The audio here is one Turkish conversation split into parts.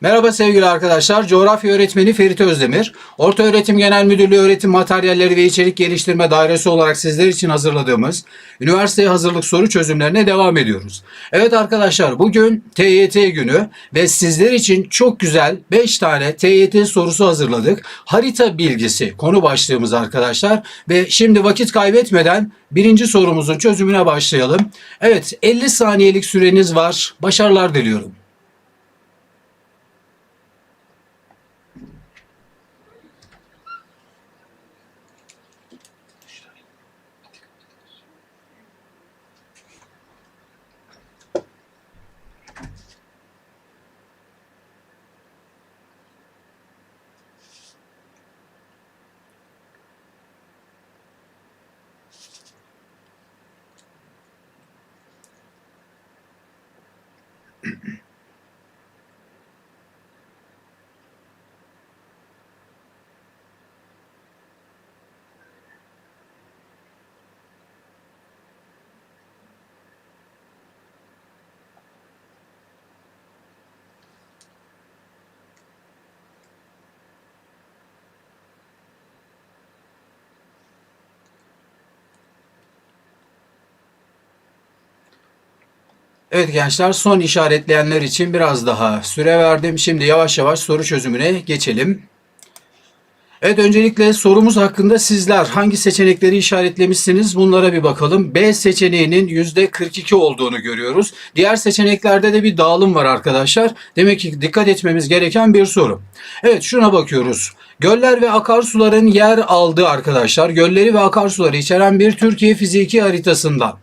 Merhaba sevgili arkadaşlar. Coğrafya öğretmeni Ferit Özdemir. Orta Öğretim Genel Müdürlüğü Öğretim Materyalleri ve İçerik Geliştirme Dairesi olarak sizler için hazırladığımız üniversiteye hazırlık soru çözümlerine devam ediyoruz. Evet arkadaşlar bugün TYT günü ve sizler için çok güzel 5 tane TYT sorusu hazırladık. Harita bilgisi konu başlığımız arkadaşlar ve şimdi vakit kaybetmeden birinci sorumuzun çözümüne başlayalım. Evet 50 saniyelik süreniz var. Başarılar diliyorum. Evet gençler son işaretleyenler için biraz daha süre verdim. Şimdi yavaş yavaş soru çözümüne geçelim. Evet öncelikle sorumuz hakkında sizler hangi seçenekleri işaretlemişsiniz bunlara bir bakalım. B seçeneğinin %42 olduğunu görüyoruz. Diğer seçeneklerde de bir dağılım var arkadaşlar. Demek ki dikkat etmemiz gereken bir soru. Evet şuna bakıyoruz. Göller ve akarsuların yer aldığı arkadaşlar gölleri ve akarsuları içeren bir Türkiye fiziki haritasından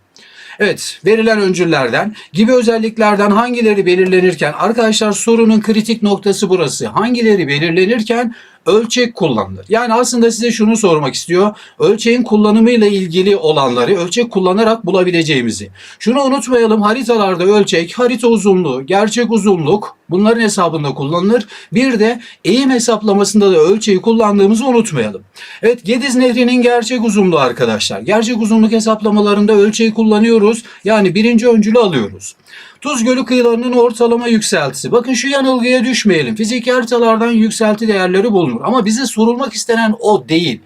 Evet, verilen öncüllerden gibi özelliklerden hangileri belirlenirken arkadaşlar sorunun kritik noktası burası. Hangileri belirlenirken ölçek kullanılır. Yani aslında size şunu sormak istiyor. Ölçeğin kullanımıyla ilgili olanları ölçek kullanarak bulabileceğimizi. Şunu unutmayalım haritalarda ölçek, harita uzunluğu, gerçek uzunluk bunların hesabında kullanılır. Bir de eğim hesaplamasında da ölçeği kullandığımızı unutmayalım. Evet Gediz Nehri'nin gerçek uzunluğu arkadaşlar. Gerçek uzunluk hesaplamalarında ölçeği kullanıyoruz. Yani birinci öncülü alıyoruz. Tuz Gölü kıyılarının ortalama yükseltisi. Bakın şu yanılgıya düşmeyelim. Fiziki haritalardan yükselti değerleri bulunur. Ama bize sorulmak istenen o değil.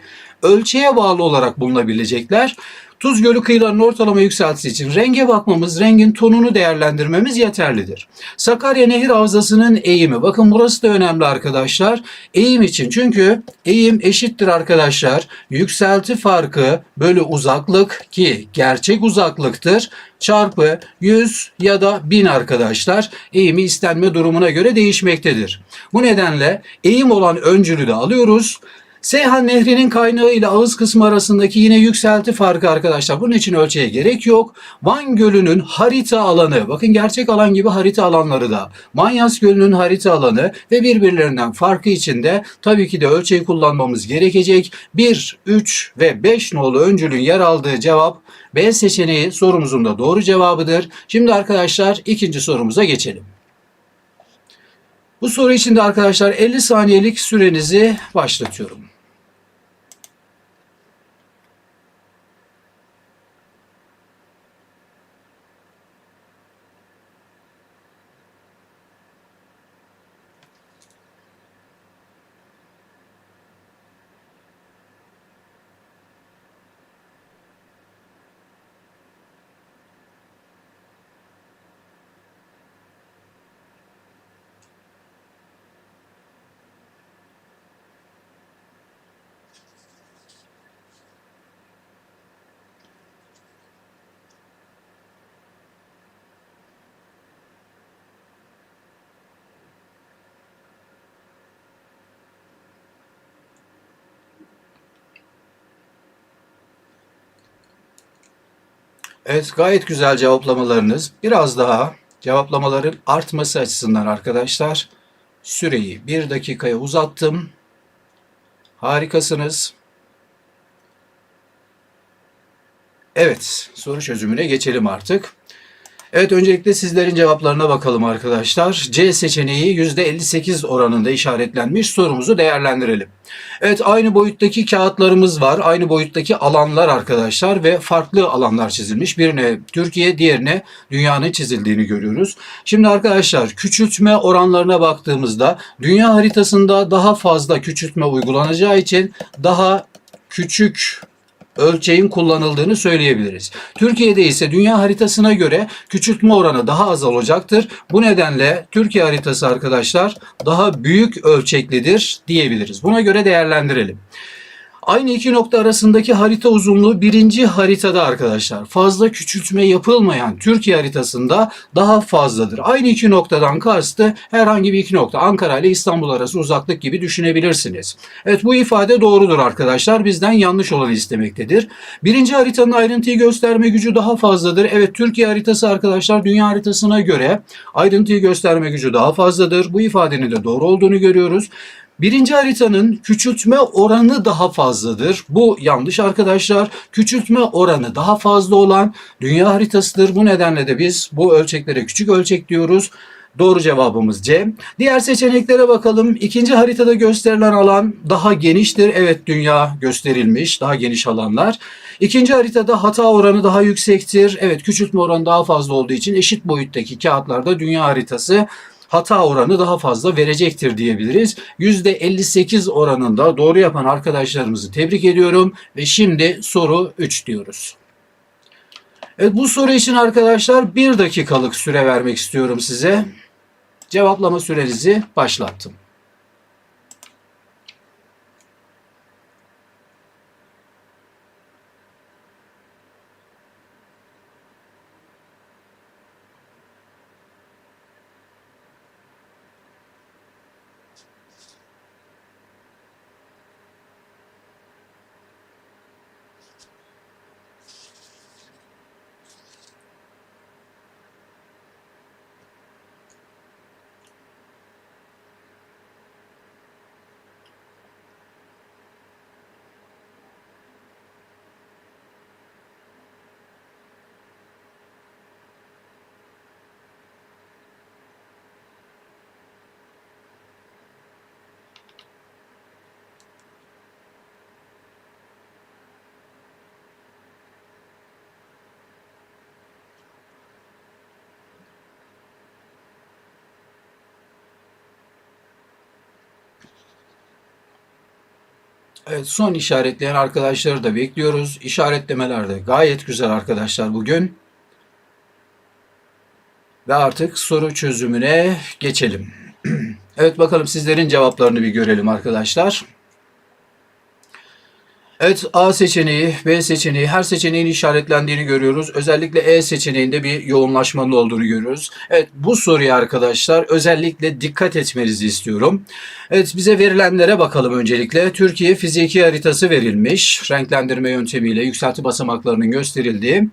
Ölçeğe bağlı olarak bulunabilecekler. Tuz Gölü kıyılarının ortalama yükseltisi için renge bakmamız, rengin tonunu değerlendirmemiz yeterlidir. Sakarya Nehir Havzası'nın eğimi. Bakın burası da önemli arkadaşlar. Eğim için çünkü eğim eşittir arkadaşlar. Yükselti farkı bölü uzaklık ki gerçek uzaklıktır çarpı 100 ya da 1000 arkadaşlar eğimi istenme durumuna göre değişmektedir. Bu nedenle eğim olan öncülü de alıyoruz. Seyhan Nehri'nin kaynağı ile ağız kısmı arasındaki yine yükselti farkı arkadaşlar. Bunun için ölçeğe gerek yok. Van Gölü'nün harita alanı, bakın gerçek alan gibi harita alanları da. Manyas Gölü'nün harita alanı ve birbirlerinden farkı içinde tabii ki de ölçeği kullanmamız gerekecek. 1, 3 ve 5 nolu öncülün yer aldığı cevap B seçeneği sorumuzun da doğru cevabıdır. Şimdi arkadaşlar ikinci sorumuza geçelim. Bu soru için de arkadaşlar 50 saniyelik sürenizi başlatıyorum. Evet gayet güzel cevaplamalarınız. Biraz daha cevaplamaların artması açısından arkadaşlar süreyi bir dakikaya uzattım. Harikasınız. Evet soru çözümüne geçelim artık. Evet öncelikle sizlerin cevaplarına bakalım arkadaşlar. C seçeneği %58 oranında işaretlenmiş sorumuzu değerlendirelim. Evet aynı boyuttaki kağıtlarımız var. Aynı boyuttaki alanlar arkadaşlar ve farklı alanlar çizilmiş. Birine Türkiye diğerine dünyanın çizildiğini görüyoruz. Şimdi arkadaşlar küçültme oranlarına baktığımızda dünya haritasında daha fazla küçültme uygulanacağı için daha küçük ölçeğin kullanıldığını söyleyebiliriz. Türkiye'de ise dünya haritasına göre küçültme oranı daha az olacaktır. Bu nedenle Türkiye haritası arkadaşlar daha büyük ölçeklidir diyebiliriz. Buna göre değerlendirelim. Aynı iki nokta arasındaki harita uzunluğu birinci haritada arkadaşlar. Fazla küçültme yapılmayan Türkiye haritasında daha fazladır. Aynı iki noktadan kastı herhangi bir iki nokta. Ankara ile İstanbul arası uzaklık gibi düşünebilirsiniz. Evet bu ifade doğrudur arkadaşlar. Bizden yanlış olanı istemektedir. Birinci haritanın ayrıntıyı gösterme gücü daha fazladır. Evet Türkiye haritası arkadaşlar dünya haritasına göre ayrıntıyı gösterme gücü daha fazladır. Bu ifadenin de doğru olduğunu görüyoruz. Birinci haritanın küçültme oranı daha fazladır. Bu yanlış arkadaşlar. Küçültme oranı daha fazla olan dünya haritasıdır. Bu nedenle de biz bu ölçeklere küçük ölçek diyoruz. Doğru cevabımız C. Diğer seçeneklere bakalım. İkinci haritada gösterilen alan daha geniştir. Evet dünya gösterilmiş. Daha geniş alanlar. İkinci haritada hata oranı daha yüksektir. Evet küçültme oranı daha fazla olduğu için eşit boyuttaki kağıtlarda dünya haritası hata oranı daha fazla verecektir diyebiliriz. %58 oranında doğru yapan arkadaşlarımızı tebrik ediyorum ve şimdi soru 3 diyoruz. Evet bu soru için arkadaşlar 1 dakikalık süre vermek istiyorum size. Cevaplama sürenizi başlattım. Evet son işaretleyen arkadaşları da bekliyoruz. İşaretlemeler de gayet güzel arkadaşlar bugün. Ve artık soru çözümüne geçelim. evet bakalım sizlerin cevaplarını bir görelim arkadaşlar. Evet A seçeneği, B seçeneği her seçeneğin işaretlendiğini görüyoruz. Özellikle E seçeneğinde bir yoğunlaşmanın olduğunu görüyoruz. Evet bu soruya arkadaşlar özellikle dikkat etmenizi istiyorum. Evet bize verilenlere bakalım öncelikle. Türkiye fiziki haritası verilmiş. Renklendirme yöntemiyle yükselti basamaklarının gösterildiği.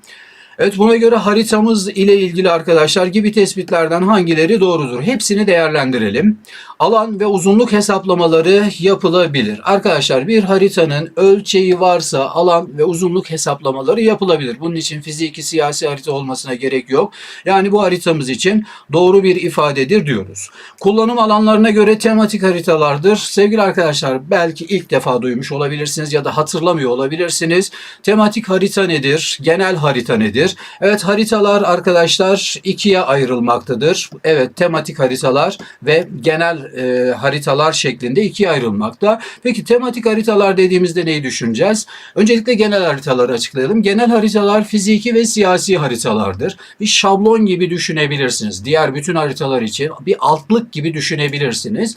Evet buna göre haritamız ile ilgili arkadaşlar gibi tespitlerden hangileri doğrudur? Hepsini değerlendirelim. Alan ve uzunluk hesaplamaları yapılabilir. Arkadaşlar bir haritanın ölçeği varsa alan ve uzunluk hesaplamaları yapılabilir. Bunun için fiziki siyasi harita olmasına gerek yok. Yani bu haritamız için doğru bir ifadedir diyoruz. Kullanım alanlarına göre tematik haritalardır. Sevgili arkadaşlar belki ilk defa duymuş olabilirsiniz ya da hatırlamıyor olabilirsiniz. Tematik harita nedir? Genel harita nedir? Evet haritalar arkadaşlar ikiye ayrılmaktadır. Evet tematik haritalar ve genel e, haritalar şeklinde ikiye ayrılmakta. Peki tematik haritalar dediğimizde neyi düşüneceğiz? Öncelikle genel haritaları açıklayalım. Genel haritalar fiziki ve siyasi haritalardır. Bir şablon gibi düşünebilirsiniz. Diğer bütün haritalar için bir altlık gibi düşünebilirsiniz.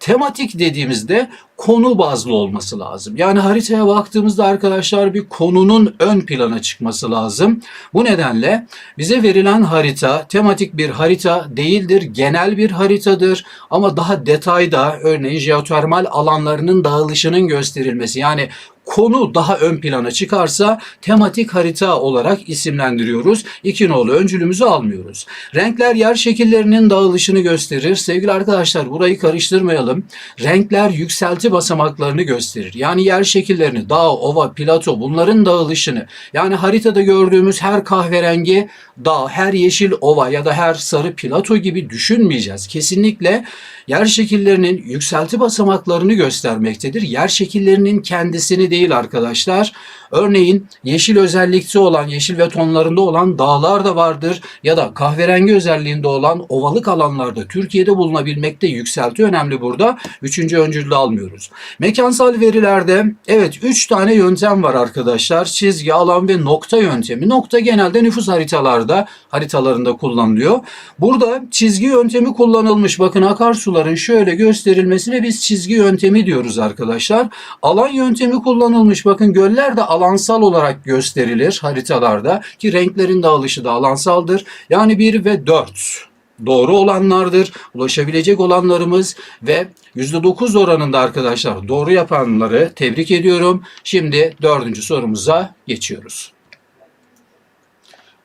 Tematik dediğimizde konu bazlı olması lazım. Yani haritaya baktığımızda arkadaşlar bir konunun ön plana çıkması lazım. Bu nedenle bize verilen harita tematik bir harita değildir, genel bir haritadır ama daha detayda örneğin jeotermal alanlarının dağılışının gösterilmesi yani konu daha ön plana çıkarsa tematik harita olarak isimlendiriyoruz. İki nolu öncülümüzü almıyoruz. Renkler yer şekillerinin dağılışını gösterir. Sevgili arkadaşlar burayı karıştırmayalım. Renkler yükselti basamaklarını gösterir. Yani yer şekillerini, dağ, ova, plato bunların dağılışını yani haritada gördüğümüz her kahverengi dağ, her yeşil ova ya da her sarı plato gibi düşünmeyeceğiz. Kesinlikle yer şekillerinin yükselti basamaklarını göstermektedir. Yer şekillerinin kendisini değil arkadaşlar. Örneğin yeşil özellikte olan, yeşil ve tonlarında olan dağlar da vardır ya da kahverengi özelliğinde olan ovalık alanlarda Türkiye'de bulunabilmekte yükselti önemli burada. Üçüncü öncülde almıyoruz. Mekansal verilerde evet 3 tane yöntem var arkadaşlar. Çizgi, alan ve nokta yöntemi. Nokta genelde nüfus haritalarda, haritalarında kullanılıyor. Burada çizgi yöntemi kullanılmış. Bakın akarsuların şöyle gösterilmesine biz çizgi yöntemi diyoruz arkadaşlar. Alan yöntemi kullanılmış. Bakın göller de alansal olarak gösterilir haritalarda ki renklerin dağılışı da alansaldır. Yani 1 ve 4 doğru olanlardır. Ulaşabilecek olanlarımız ve %9 oranında arkadaşlar doğru yapanları tebrik ediyorum. Şimdi dördüncü sorumuza geçiyoruz.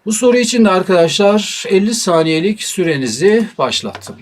Bu soru için de arkadaşlar 50 saniyelik sürenizi başlattım.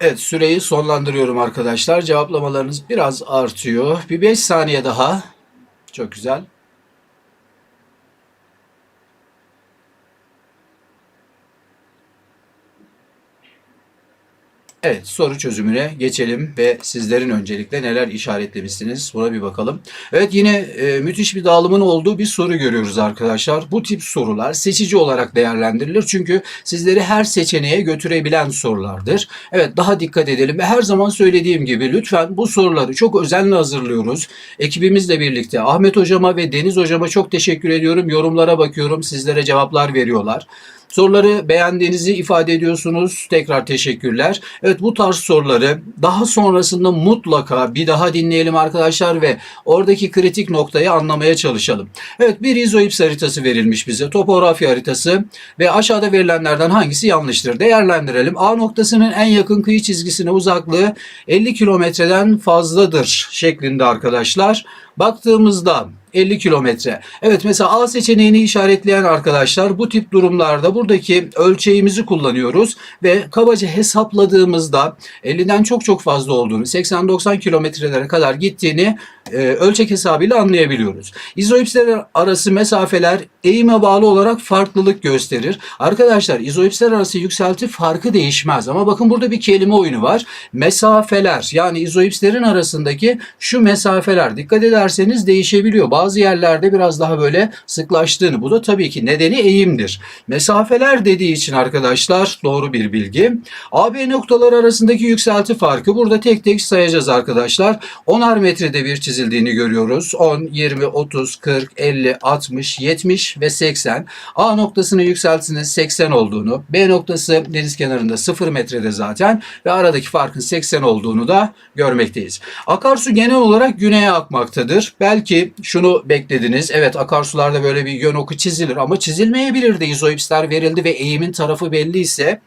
Evet süreyi sonlandırıyorum arkadaşlar. Cevaplamalarınız biraz artıyor. Bir 5 saniye daha. Çok güzel. Evet soru çözümüne geçelim ve sizlerin öncelikle neler işaretlemişsiniz buna bir bakalım. Evet yine e, müthiş bir dağılımın olduğu bir soru görüyoruz arkadaşlar. Bu tip sorular seçici olarak değerlendirilir çünkü sizleri her seçeneğe götürebilen sorulardır. Evet daha dikkat edelim ve her zaman söylediğim gibi lütfen bu soruları çok özenle hazırlıyoruz. Ekibimizle birlikte Ahmet hocama ve Deniz hocama çok teşekkür ediyorum. Yorumlara bakıyorum sizlere cevaplar veriyorlar. Soruları beğendiğinizi ifade ediyorsunuz. Tekrar teşekkürler. Evet bu tarz soruları daha sonrasında mutlaka bir daha dinleyelim arkadaşlar ve oradaki kritik noktayı anlamaya çalışalım. Evet bir izoips haritası verilmiş bize. Topografi haritası ve aşağıda verilenlerden hangisi yanlıştır? Değerlendirelim. A noktasının en yakın kıyı çizgisine uzaklığı 50 kilometreden fazladır şeklinde arkadaşlar. Baktığımızda 50 kilometre. Evet mesela A seçeneğini işaretleyen arkadaşlar bu tip durumlarda buradaki ölçeğimizi kullanıyoruz ve kabaca hesapladığımızda 50'den çok çok fazla olduğunu 80-90 kilometrelere kadar gittiğini e, ölçek hesabıyla anlayabiliyoruz. İzoipsler arası mesafeler eğime bağlı olarak farklılık gösterir. Arkadaşlar izoipsler arası yükselti farkı değişmez ama bakın burada bir kelime oyunu var. Mesafeler yani izoipslerin arasındaki şu mesafeler dikkat ederseniz değişebiliyor. Bazı yerlerde biraz daha böyle sıklaştığını bu da tabii ki nedeni eğimdir. Mesafeler dediği için arkadaşlar doğru bir bilgi. AB noktalar arasındaki yükselti farkı burada tek tek sayacağız arkadaşlar. 10'ar metrede bir çizildiğini görüyoruz. 10, 20, 30, 40, 50, 60, 70 ve 80. A noktasının yükseltisinin 80 olduğunu, B noktası deniz kenarında 0 metrede zaten ve aradaki farkın 80 olduğunu da görmekteyiz. Akarsu genel olarak güneye akmaktadır. Belki şunu beklediniz. Evet akarsularda böyle bir yön oku çizilir ama çizilmeyebilir de izoipsler verildi ve eğimin tarafı belli ise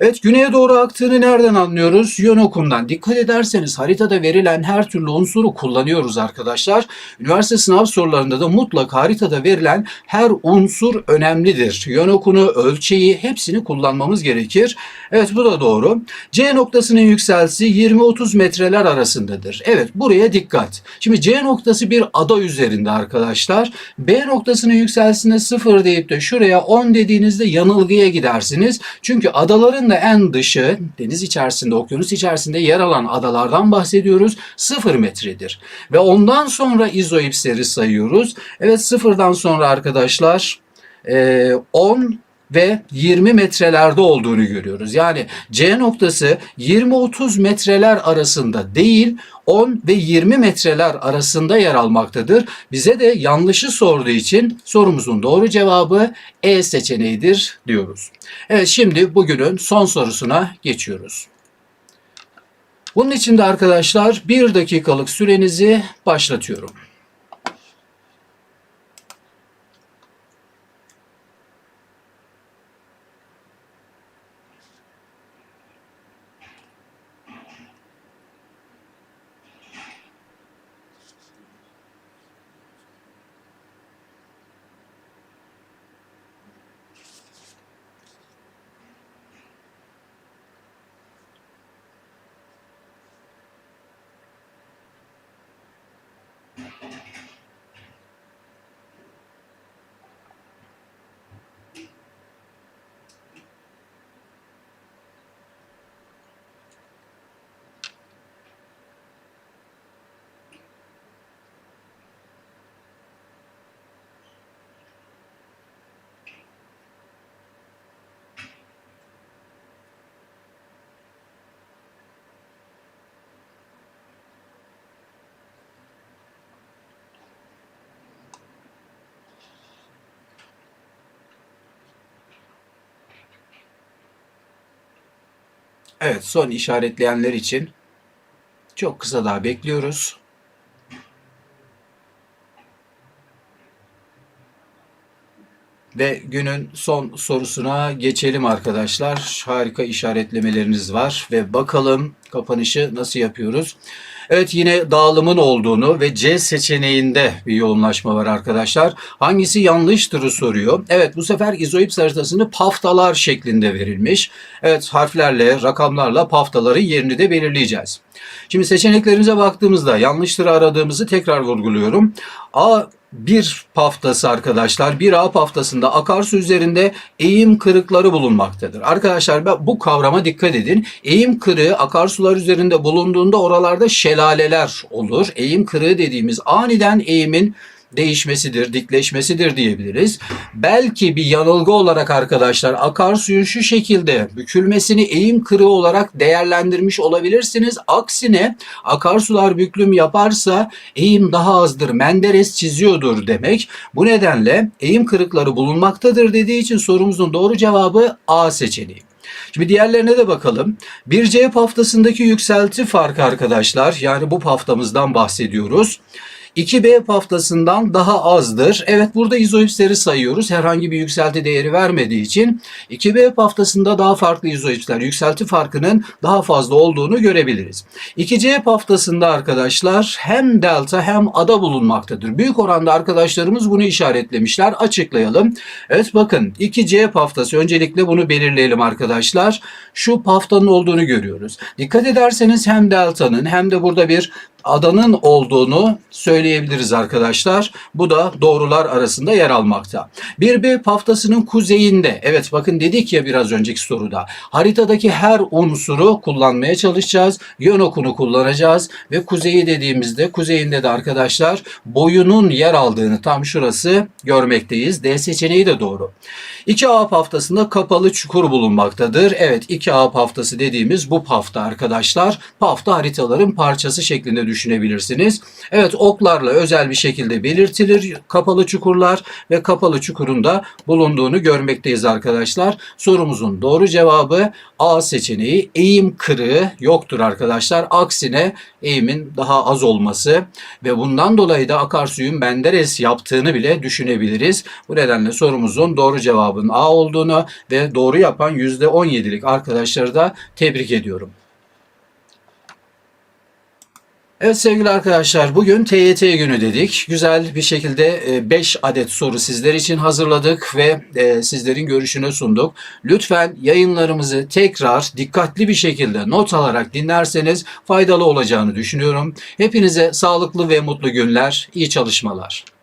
Evet güneye doğru aktığını nereden anlıyoruz? Yön okumdan. Dikkat ederseniz haritada verilen her türlü unsuru kullanıyoruz arkadaşlar. Üniversite sınav sorularında da mutlaka haritada verilen her unsur önemlidir. Yön okunu, ölçeği hepsini kullanmamız gerekir. Evet bu da doğru. C noktasının yükseltisi 20-30 metreler arasındadır. Evet buraya dikkat. Şimdi C noktası bir ada üzerinde arkadaşlar. B noktasının yükseltisine 0 deyip de şuraya 10 dediğinizde yanılgıya gidersiniz. Çünkü adaların da en dışı deniz içerisinde, okyanus içerisinde yer alan adalardan bahsediyoruz. 0 metredir. Ve ondan sonra izoipsleri sayıyoruz. Evet sıfırdan sonra arkadaşlar e, 10 ve 20 metrelerde olduğunu görüyoruz. Yani C noktası 20-30 metreler arasında değil 10 ve 20 metreler arasında yer almaktadır. Bize de yanlışı sorduğu için sorumuzun doğru cevabı E seçeneğidir diyoruz. Evet şimdi bugünün son sorusuna geçiyoruz. Bunun için de arkadaşlar bir dakikalık sürenizi başlatıyorum. Evet son işaretleyenler için çok kısa daha bekliyoruz. Ve günün son sorusuna geçelim arkadaşlar. Harika işaretlemeleriniz var ve bakalım kapanışı nasıl yapıyoruz. Evet yine dağılımın olduğunu ve C seçeneğinde bir yoğunlaşma var arkadaşlar. Hangisi yanlıştırı soruyor. Evet bu sefer izoips haritasını paftalar şeklinde verilmiş. Evet harflerle, rakamlarla paftaların yerini de belirleyeceğiz. Şimdi seçeneklerimize baktığımızda yanlıştırı aradığımızı tekrar vurguluyorum. A bir paftası arkadaşlar bir A paftasında akarsu üzerinde eğim kırıkları bulunmaktadır. Arkadaşlar bu kavrama dikkat edin. Eğim kırığı akarsular üzerinde bulunduğunda oralarda şelaleler olur. Eğim kırığı dediğimiz aniden eğimin değişmesidir, dikleşmesidir diyebiliriz. Belki bir yanılgı olarak arkadaşlar akarsuyun şu şekilde bükülmesini eğim kırığı olarak değerlendirmiş olabilirsiniz. Aksine akarsular büklüm yaparsa eğim daha azdır, Menderes çiziyordur demek. Bu nedenle eğim kırıkları bulunmaktadır dediği için sorumuzun doğru cevabı A seçeneği. Şimdi diğerlerine de bakalım. Bir C haftasındaki yükselti farkı arkadaşlar. Yani bu haftamızdan bahsediyoruz. 2B paftasından daha azdır. Evet burada izoipsleri sayıyoruz. Herhangi bir yükselti değeri vermediği için 2B paftasında daha farklı izoipsler, yükselti farkının daha fazla olduğunu görebiliriz. 2C paftasında arkadaşlar hem delta hem ada bulunmaktadır. Büyük oranda arkadaşlarımız bunu işaretlemişler. Açıklayalım. Evet bakın 2C paftası öncelikle bunu belirleyelim arkadaşlar. Şu paftanın olduğunu görüyoruz. Dikkat ederseniz hem delta'nın hem de burada bir adanın olduğunu söyleyebiliriz arkadaşlar. Bu da doğrular arasında yer almakta. 1B paftasının kuzeyinde. Evet bakın dedik ya biraz önceki soruda. Haritadaki her unsuru kullanmaya çalışacağız. Yön okunu kullanacağız ve kuzeyi dediğimizde kuzeyinde de arkadaşlar boyunun yer aldığını tam şurası görmekteyiz. D seçeneği de doğru. 2A paftasında kapalı çukur bulunmaktadır. Evet 2A paftası dediğimiz bu pafta arkadaşlar. Pafta haritaların parçası şeklinde düşünebilirsiniz. Evet oklarla özel bir şekilde belirtilir kapalı çukurlar ve kapalı çukurunda bulunduğunu görmekteyiz arkadaşlar. Sorumuzun doğru cevabı A seçeneği eğim kırığı yoktur arkadaşlar. Aksine eğimin daha az olması ve bundan dolayı da akarsuyun Menderes yaptığını bile düşünebiliriz. Bu nedenle sorumuzun doğru cevabın A olduğunu ve doğru yapan %17'lik arkadaşları da tebrik ediyorum. Evet sevgili arkadaşlar bugün TYT günü dedik. Güzel bir şekilde 5 adet soru sizler için hazırladık ve e, sizlerin görüşüne sunduk. Lütfen yayınlarımızı tekrar dikkatli bir şekilde not alarak dinlerseniz faydalı olacağını düşünüyorum. Hepinize sağlıklı ve mutlu günler, iyi çalışmalar.